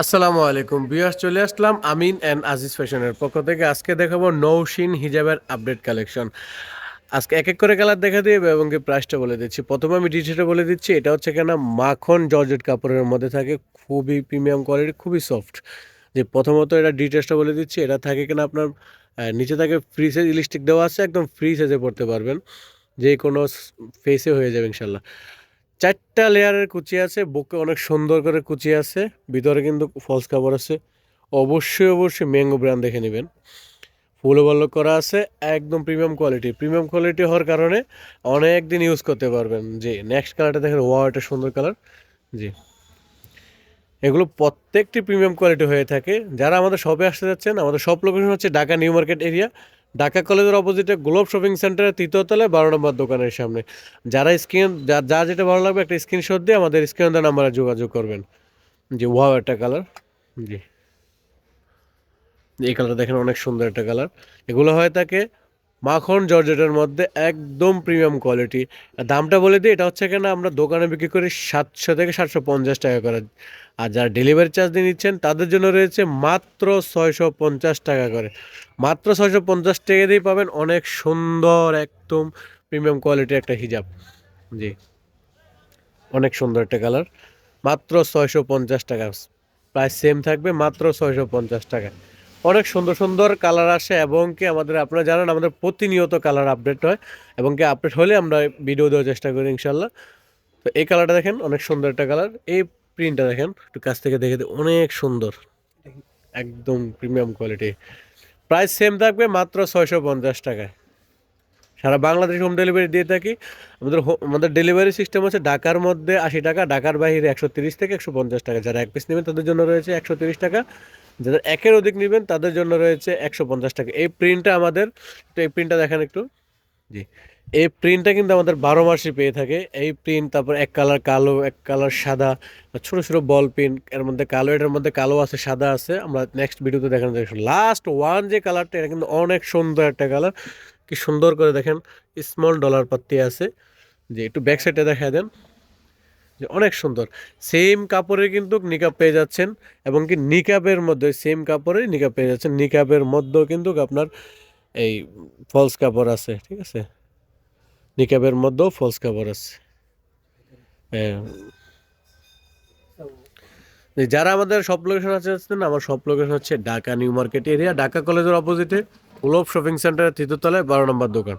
আসসালামু আলাইকুম। বিয়াস চলে আসলাম আমিন অ্যান্ড আজিজ ফ্যাশনের পক্ষ থেকে। আজকে দেখাবো নৌশিন হিজাবের আপডেট কালেকশন। আজকে এক এক করে কালার দেখা দিয়ে এবং কি প্রাইসটা বলে দিচ্ছি। প্রথমে আমি ডিটেলটা বলে দিচ্ছি, এটা হচ্ছে কেন মাখন জর্জেট কাপড়ের মধ্যে থাকে, খুবই প্রিমিয়াম কোয়ালিটি খুবই সফট যে প্রথমত এটা ডিটেলসটা বলে দিচ্ছি, এটা থাকে কিনা আপনার নিচে থাকে ফ্রি সাইজ ইলিস্টিক দেওয়া আছে, একদম ফ্রি সাইজে পড়তে পারবেন। যে কোনো ফেসে হয়ে যাবে ইনশাল্লাহ। চারটা লেয়ারের কুচি আছে, বুকে অনেক সুন্দর করে কুচি আছে, ভিতরে কিন্তু ফলস কাভার আছে। অবশ্যই অবশ্যই ম্যাঙ্গো ব্র্যান্ড দেখে নেবেন। ফুল ওভারলক করা আছে, একদম প্রিমিয়াম কোয়ালিটি প্রিমিয়াম কোয়ালিটি হওয়ার কারণে অনেক দিন ইউজ করতে পারবেন। জি নেক্সট কালারটা দেখেন একটা সুন্দর কালার জি। এগুলো প্রত্যেকটি প্রিমিয়াম কোয়ালিটি হয়ে থাকে। যারা আমাদের শপে আসতে যাচ্ছেন, আমাদের শপ লোকেশন হচ্ছে Dhaka new market area. Dhaka কলেজের অপোজিটে গ্লোব শপিং সেন্টারের তৃতীয় তলায় বারো নম্বর দোকানের সামনে। যারা স্ক্রিন যা যা যেটা ভালো লাগবে একটা স্ক্রিনশট দিয়ে আমাদের স্ক্রিন নাম্বারে যোগাযোগ করবেন। জি ওয়াও একটা কালার জি। এই কালারটা দেখেন অনেক সুন্দর একটা কালার এগুলো হয়ে থাকে মাখন জর্জেটের মধ্যে একদম প্রিমিয়াম কোয়ালিটি। দামটা বলে দিই, এটা হচ্ছে কেন আমরা দোকানে বিক্রি করি সাতশো থেকে সাতশো পঞ্চাশ টাকা করে। আর যারা ডেলিভারি চার্জ দিয়ে নিচ্ছেন, তাদের জন্য রয়েছে মাত্র ছয়শো পঞ্চাশ টাকা করে। মাত্র ছয়শো পঞ্চাশ টাকা দিয়ে পাবেন অনেক সুন্দর, একদম প্রিমিয়াম কোয়ালিটির একটা হিজাব। জি। অনেক সুন্দর একটা কালার। মাত্র ছয়শো পঞ্চাশ টাকা। প্রায় সেম থাকবে, মাত্র ছয়শো পঞ্চাশ টাকা। অনেক সুন্দর সুন্দর কালার আসে এবং কি আমাদের আপনারা জানেন আমাদের প্রতিনিয়ত কালার আপডেট হয় এবং কি আপডেট হলে আমরা ভিডিও দেওয়ার চেষ্টা করি ইনশাল্লাহ তো এই কালারটা দেখেন, অনেক সুন্দর একটা কালার। এই প্রিন্টটা দেখেন, একটু কাছ থেকে দেখে অনেক সুন্দর। একদম প্রিমিয়াম কোয়ালিটি প্রাইস সেম থাকবে মাত্র ছয়শো পঞ্চাশ টাকায়। সারা বাংলাদেশ হোম ডেলিভারি দিয়ে থাকি। আমাদের আমাদের ডেলিভারি সিস্টেম আছে ঢাকার মধ্যে আশি টাকা, ঢাকার বাইরে একশো তিরিশ থেকে একশো পঞ্চাশ টাকা। যারা এক পিস নেবেন তাদের জন্য রয়েছে একশো তিরিশ টাকা। যারা একের অধিক নেবেন তাদের জন্য রয়েছে একশো পঞ্চাশ টাকা। এই প্রিন্টটা আমাদের, একটু এই প্রিন্টটা দেখেন একটু। জি। এই প্রিন্টটা কিন্তু আমাদের বারো মাসই পেয়ে থাকে। এই প্রিন্ট তারপর এক কালার কালো, এক কালার সাদা, ছোট ছোট বল প্রিন্ট এর মধ্যে কালো, এটার মধ্যে কালো আছে, সাদা আছে। আমরা নেক্সট ভিডিওতে দেখানো যাবে লাস্ট ওয়ান যে কালারটা এটা কিন্তু অনেক সুন্দর একটা কালার কি সুন্দর করে দেখেন স্মল ডলার পাত্তি আছে। যে একটু ব্যাক সাইডে দেখা দেন, যে অনেক সুন্দর। সেম কাপড়ে কিন্তু নিকাব পেয়ে যাচ্ছেন এবং কি নিকাবের মধ্যে সেম কাপড়ের নিকাব পেয়ে যাচ্ছেন। নিকাবের মধ্যেও কিন্তু আপনার এই ফলস কাপড় আছে, ঠিক আছে? নিকাবের মধ্যেও ফলস কাপড় আছে। হ্যাঁ। যারা আমাদের সব লোকেশন আছে আমার সব লোকেশন হচ্ছে Dhaka new market area, Dhaka কলেজের অপোজিটে গ্লোব শপিং সেন্টারের তৃতীয় তলায় বারো নম্বর দোকান।